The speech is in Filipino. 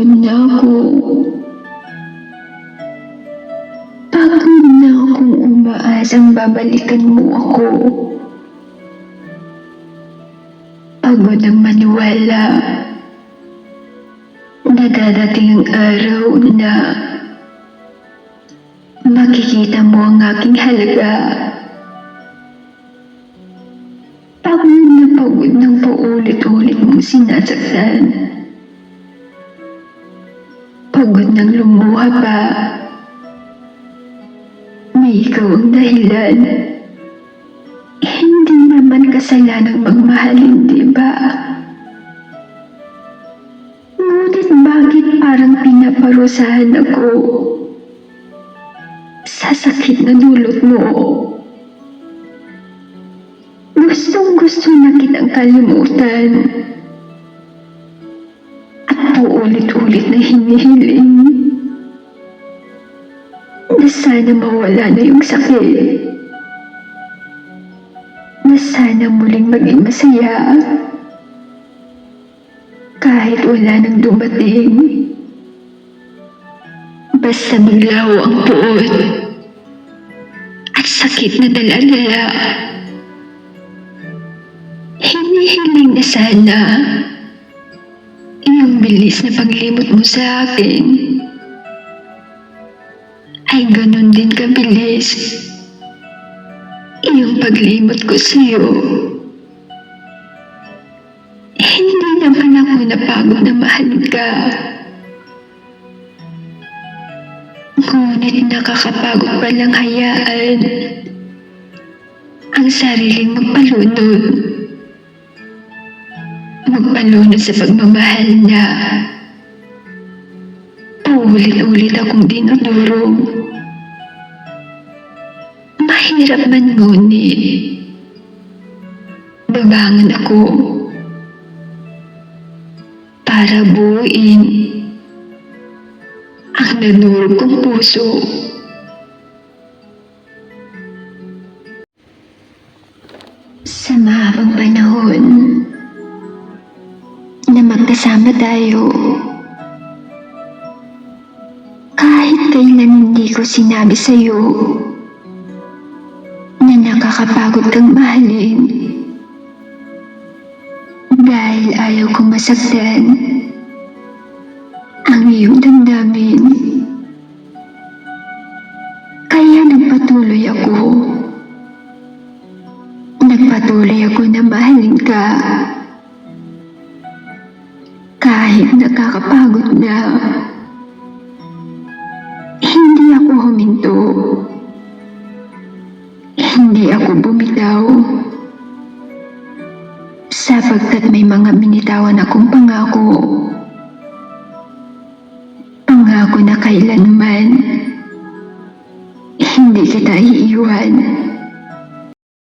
Pagod na ako. Pagod na akong umaasang babalikan mo ako. Pagod ang maniwala na dadating ang araw na makikita mo ang aking halaga. Pagod na pagod ng paulit-ulit mong sinasaktan. Pagod ng lumuha pa. May ikaw ang dahilan. Hindi naman kasalanang magmahalin, di ba? Ngunit bakit parang pinaparusahan ako? Sa sakit na dulot mo. Gustong gusto na kitang kalimutan. At paulit-ulit na hinihiling na sana mawala na yung sakit. Na sana muling maging masaya. Kahit wala nang dumating. Basta biglaw ang puot. At sakit na dala-dala. Hinihiling na sana yung bilis na paglimot mo sa akin ay ganun din kabilis yung paglimot ko sa'yo. Hindi naman ako napagod na mahalin ka. Ngunit nakakapagod palang hayaan ang sariling magpalunod. Magpalunod sa pagmamahal na paulit-ulit akong dinudurog. Mahirap man ngunit, babangon ako para buuin ang nanurog kong puso. Sa mahabang panahon na magkasama tayo, kahit kailan hindi ko sinabi sa'yo na nakakapagod kang mahalin dahil ayaw kong masaktan ang iyong damdamin. Kaya nagpatuloy ako. Nagpatuloy ako na mahalin ka. Kahit nakakapagod na. Hindi ako huminto. Hindi ako bumitaw. Sapagkat may mga binitawan akong pangako. Pangako na kailanman hindi kita iiwan.